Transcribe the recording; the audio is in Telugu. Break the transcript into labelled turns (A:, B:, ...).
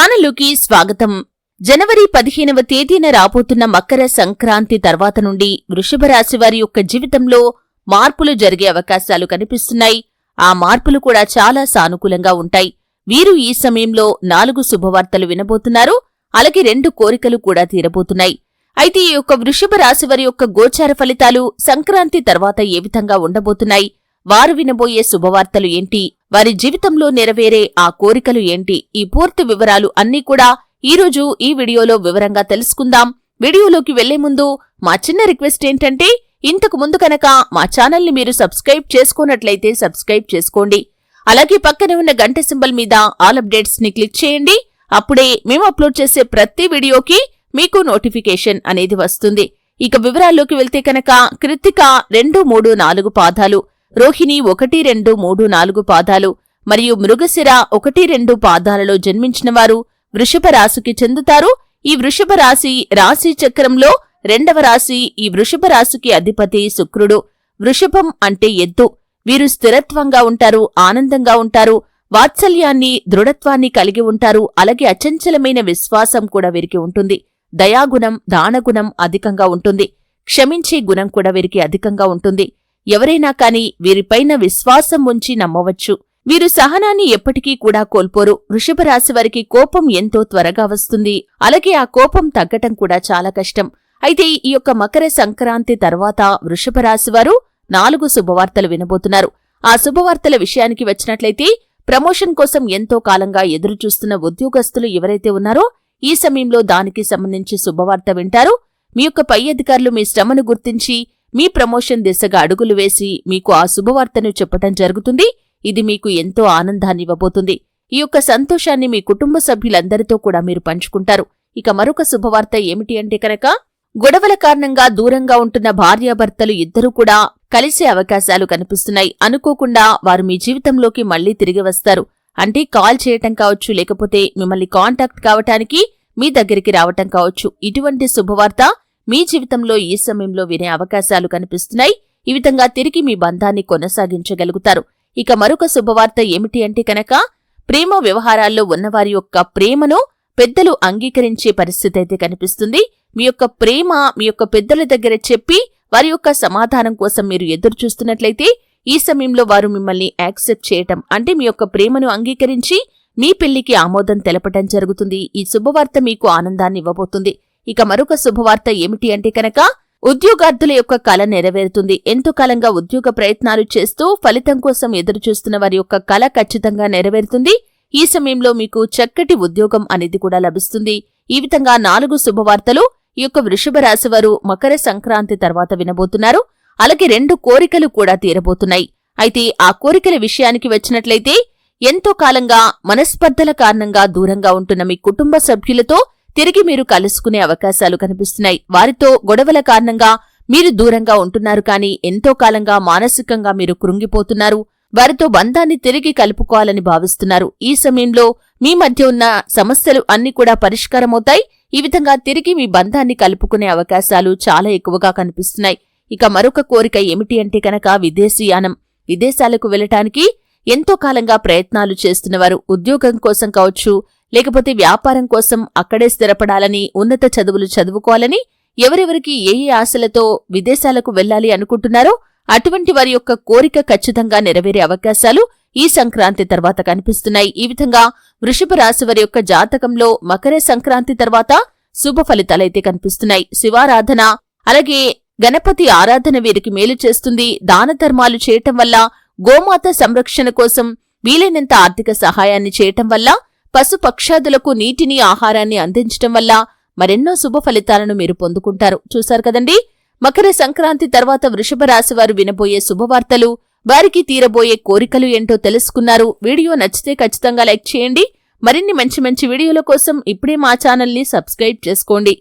A: ఛానల్లోకి స్వాగతం. జనవరి పదిహేనవ తేదీన రాబోతున్న మకర సంక్రాంతి తర్వాత నుండి వృషభ రాశి వారి యొక్క జీవితంలో మార్పులు జరిగే అవకాశాలు కనిపిస్తున్నాయి. ఆ మార్పులు కూడా చాలా సానుకూలంగా ఉంటాయి. వీరు ఈ సమయంలో నాలుగు శుభవార్తలు వినబోతున్నారు. అలాగే రెండు కోరికలు కూడా తీరబోతున్నాయి. అయితే ఈ యొక్క వృషభ రాశి వారి యొక్క గోచార ఫలితాలు సంక్రాంతి తర్వాత ఏ విధంగా ఉండబోతున్నాయి? వారు వినబోయే శుభవార్తలు ఏంటి? వారి జీవితంలో నెరవేరే ఆ కోరికలు ఏంటి? ఈ పూర్తి వివరాలు అన్నీ కూడా ఈరోజు ఈ వీడియోలో వివరంగా తెలుసుకుందాం. వీడియోలోకి వెళ్ళే ముందు మా చిన్న రిక్వెస్ట్ ఏంటంటే ఇంతకు ముందు కనుక మా ఛానల్ని మీరు సబ్స్క్రైబ్ చేసుకున్నట్లయితే సబ్స్క్రైబ్ చేసుకోండి. అలాగే పక్కనే ఉన్న గంట సింబల్ మీద ఆల్ అప్డేట్స్ని క్లిక్ చేయండి. అప్పుడే మేము అప్లోడ్ చేసే ప్రతి వీడియోకి మీకు నోటిఫికేషన్ అనేది వస్తుంది. ఇక వివరాల్లోకి వెళ్తే కనుక కృత్తిక రెండు మూడు నాలుగు పాదాలు రోహిణి ఒకటి రెండు మూడు నాలుగు పాదాలు మరియు మృగశిర ఒకటి రెండు పాదాలలో జన్మించినవారు వృషభ రాశికి చెందుతారు. ఈ వృషభ రాశి రాశి చక్రంలో రెండవ రాశి ఈ వృషభ రాశికి అధిపతి శుక్రుడు. వృషభం అంటే ఎద్దు. వీరు స్థిరత్వంగా ఉంటారు ఆనందంగా ఉంటారు వాత్సల్యాన్ని దృఢత్వాన్ని కలిగి ఉంటారు అలాగే అచంచలమైన విశ్వాసం కూడా వీరికి ఉంటుంది. దయాగుణం దానగుణం అధికంగా ఉంటుంది. క్షమించే గుణం కూడా వీరికి అధికంగా ఉంటుంది. ఎవరైనా కాని వీరిపైన విశ్వాసం ఉంచి నమ్మవచ్చు. వీరు సహనాన్ని ఎప్పటికీ కూడా కోల్పోరు. వృషభరాశివారికి కోపం ఎంతో త్వరగా వస్తుంది. అలాగే ఆ కోపం తగ్గటం కూడా చాలా కష్టం. అయితే ఈ యొక్క మకర సంక్రాంతి తర్వాత వృషభరాశివారు నాలుగు శుభవార్తలు వినబోతున్నారు. ఆ శుభవార్తల విషయానికి వచ్చినట్లయితే ప్రమోషన్ కోసం ఎంతో కాలంగా ఎదురుచూస్తున్న ఉద్యోగస్తులు ఎవరైతే ఉన్నారో ఈ సమయంలో దానికి సంబంధించి శుభవార్త వింటారు. మీ యొక్క పై అధికారులు మీ శ్రమను గుర్తించి మీ ప్రమోషన్ దిశగా అడుగులు వేసి మీకు ఆ శుభవార్తను చెప్పటం జరుగుతుంది. ఇది మీకు ఎంతో ఆనందాన్ని ఇవ్వబోతుంది. ఈ యొక్క సంతోషాన్ని మీ కుటుంబ సభ్యులందరితో కూడా మీరు పంచుకుంటారు. ఇక మరొక శుభవార్త ఏమిటి అంటే కనుక గొడవల కారణంగా దూరంగా ఉంటున్న భార్యాభర్తలు ఇద్దరూ కూడా కలిసే అవకాశాలు కనిపిస్తున్నాయి. అనుకోకుండా వారు మీ జీవితంలోకి మళ్ళీ తిరిగి వస్తారు. అంటే కాల్ చేయటం కావచ్చు లేకపోతే మిమ్మల్ని కాంటాక్ట్ కావటానికి మీ దగ్గరికి రావటం కావచ్చు. ఇటువంటి శుభవార్త మీ జీవితంలో ఈ సమయంలో వినే అవకాశాలు కనిపిస్తున్నాయి. ఈ విధంగా తిరిగి మీ బంధాన్ని కొనసాగించగలుగుతారు. ఇక మరొక శుభవార్త ఏమిటి అంటే కనుక ప్రేమ వ్యవహారాల్లో ఉన్నవారి యొక్క ప్రేమను పెద్దలు అంగీకరించే పరిస్థితి అయితే కనిపిస్తుంది. మీ యొక్క ప్రేమ మీ యొక్క పెద్దల దగ్గర చెప్పి వారి యొక్క సమాధానం కోసం మీరు ఎదురు చూస్తున్నట్లయితే ఈ సమయంలో వారు మిమ్మల్ని యాక్సెప్ట్ చేయటం అంటే మీ యొక్క ప్రేమను అంగీకరించి మీ పెళ్ళికి ఆమోదం తెలపటం జరుగుతుంది. ఈ శుభవార్త మీకు ఆనందాన్ని ఇవ్వబోతుంది. ఇక మరొక శుభవార్త ఏమిటి అంటే కనుక ఉద్యోగార్థుల యొక్క కళ నెరవేరుతుంది. ఎంతో కాలంగా ఉద్యోగ ప్రయత్నాలు చేస్తూ ఫలితం కోసం ఎదురుచూస్తున్న వారి యొక్క కళ ఖచ్చితంగా నెరవేరుతుంది. ఈ సమయంలో మీకు చక్కటి ఉద్యోగం అనేది కూడా లభిస్తుంది. ఈ విధంగా నాలుగు శుభవార్తలు ఈ యొక్క వృషభ రాశి వారు మకర సంక్రాంతి తర్వాత వినబోతున్నారు. అలాగే రెండు కోరికలు కూడా తీరబోతున్నాయి. అయితే ఆ కోరికల విషయానికి వచ్చినట్లయితే ఎంతో కాలంగా మనస్పర్ధల కారణంగా దూరంగా ఉంటున్న మీ కుటుంబ సభ్యులతో తిరిగి మీరు కలుసుకునే అవకాశాలు కనిపిస్తున్నాయి. వారితో గొడవల కారణంగా మీరు దూరంగా ఉంటున్నారు కానీ ఎంతో కాలంగా మానసికంగా మీరు కృంగిపోతున్నారు. వారితో బంధాన్ని తిరిగి కలుపుకోవాలని భావిస్తున్నారు. ఈ సమయంలో మీ మధ్య ఉన్న సమస్యలు అన్ని కూడా పరిష్కారమవుతాయి. ఈ విధంగా తిరిగి మీ బంధాన్ని కలుపుకునే అవకాశాలు చాలా ఎక్కువగా కనిపిస్తున్నాయి. ఇక మరొక కోరిక ఏమిటి అంటే కనుక విదేశీయానం విదేశాలకు వెళ్ళటానికి ఎంతో కాలంగా ప్రయత్నాలు చేస్తున్నవారు ఉద్యోగం కోసం కావచ్చు లేకపోతే వ్యాపారం కోసం అక్కడే స్థిరపడాలని ఉన్నత చదువులు చదువుకోవాలని ఎవరెవరికి ఏ ఏ ఆశలతో విదేశాలకు వెళ్ళాలి అనుకుంటున్నారో అటువంటి వారి యొక్క కోరిక ఖచ్చితంగా నెరవేరే అవకాశాలు ఈ సంక్రాంతి తర్వాత కనిపిస్తున్నాయి. ఈ విధంగా వృషభ రాశి వారి యొక్క జాతకంలో మకర సంక్రాంతి తర్వాత శుభ ఫలితాలైతే కనిపిస్తున్నాయి. శివారాధన అలాగే గణపతి ఆరాధన వీరికి మేలు చేస్తుంది. దాన ధర్మాలు చేయటం వల్ల గోమాత సంరక్షణ కోసం వీలైనంత ఆర్థిక సహాయాన్ని చేయటం వల్ల పశుపక్షాదులకు నీటిని ఆహారాన్ని అందించటం వల్ల మరెన్నో శుభ ఫలితాలను మీరు పొందుకుంటారు. చూశారు కదండి? మకర సంక్రాంతి తర్వాత వృషభ రాశి వారు వినబోయే శుభవార్తలు వారికి తీరబోయే కోరికలు ఏంటో తెలుసుకున్నారు. వీడియో నచ్చితే ఖచ్చితంగా లైక్ చేయండి. మరిన్ని మంచి మంచి వీడియోల కోసం ఇప్పుడే మా ఛానల్ని సబ్స్క్రైబ్ చేసుకోండి.